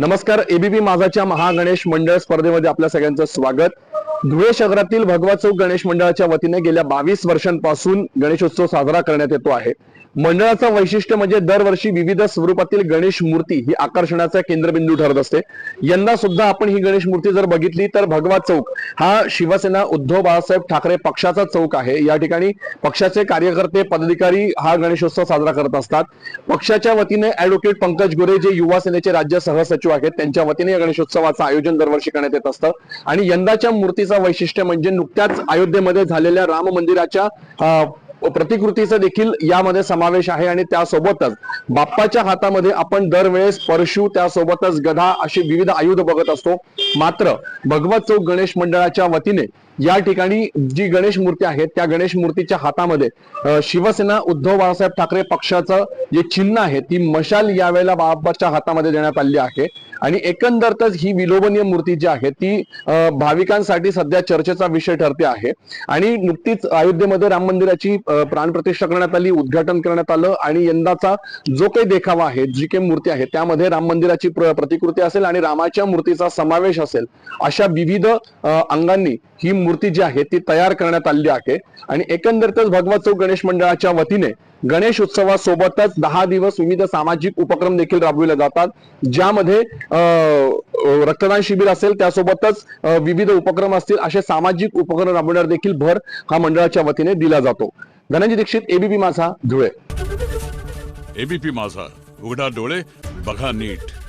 नमस्कार एबीपी माझाच्या महागणेश मंडळ स्पर्धेमध्ये आपल्या सगळ्यांचं स्वागत. धुळे शहरातील भगवा चौक गणेश मंडळाच्या वतीने गेल्या बावीस वर्षांपासून गणेशोत्सव साजरा करण्यात येतो आहे. मंडळाचं वैशिष्ट्य म्हणजे दरवर्षी विविध स्वरूपातील गणेश मूर्ती ही आकर्षणाचा केंद्रबिंदू ठरत असते. यंदा सुद्धा आपण ही गणेश मूर्ती जर बघितली तर भगवा चौक हा शिवसेना उद्धव बाळासाहेब ठाकरे पक्षाचा चौक आहे. या ठिकाणी पक्षाचे कार्यकर्ते पदाधिकारी हा गणेशोत्सव साजरा करत असतात. पक्षाच्या वतीने ऍडव्होकेट पंकज गोरे जे युवा सेनेचे राज्य सहसचिव आहेत त्यांच्या वतीने या गणेशोत्सवाचं आयोजन दरवर्षी करण्यात येत असतं. आणि यंदाच्या मूर्तीचं वैशिष्ट्य म्हणजे नुकत्याच अयोध्येमध्ये झालेल्या राम मंदिराच्या प्रतिकृतीचा देखील यामध्ये समावेश आहे आणि त्यासोबतच बाप्पाच्या हातामध्ये आपण दरवेळेस परशु त्यासोबतच गधा अशी विविध आयुध बघत असतो. मात्र भगवत चौक गणेश मंडळाच्या वतीने या ठिकाणी जी गणेश मूर्ती आहे त्या गणेश मूर्तीच्या हातामध्ये शिवसेना उद्धव बाळासाहेब ठाकरे पक्षाचं जे चिन्ह आहे ती मशाल यावेळेला बाबाच्या हातामध्ये देण्यात आली आहे. आणि एकंदरतच ही विलोभनीय मूर्ती जी आहे ती भाविकांसाठी सध्या चर्चेचा विषय ठरते आहे. आणि नुकतीच अयोध्येमध्ये राम मंदिराची प्राणप्रतिष्ठा करण्यात आली उद्घाटन करण्यात आलं आणि यंदाचा जो काही देखावा आहे जी काही मूर्ती आहे त्यामध्ये राम मंदिराची प्र- प्रतिकृती असेल आणि रामाच्या मूर्तीचा समावेश असेल अशा विविध अंगांनी ही मूर्ती जी आहे ती तयार करण्यात आलेली आहे. आणि एकंदरीतच भगवत चौक गणेश मंडळाच्या वतीने गणेश उत्सवासोबतच दहा दिवस विविध सामाजिक उपक्रम देखील राबविले जातात. ज्यामध्ये रक्तदान शिबिर असेल त्यासोबतच विविध उपक्रम असतील असे सामाजिक उपक्रम राबवण्यावर देखील भर हा मंडळाच्या वतीने दिला जातो. धनंजय दीक्षित एबीपी माझा धुळे. एबीपी माझा. उघडा डोळे बघा नीट.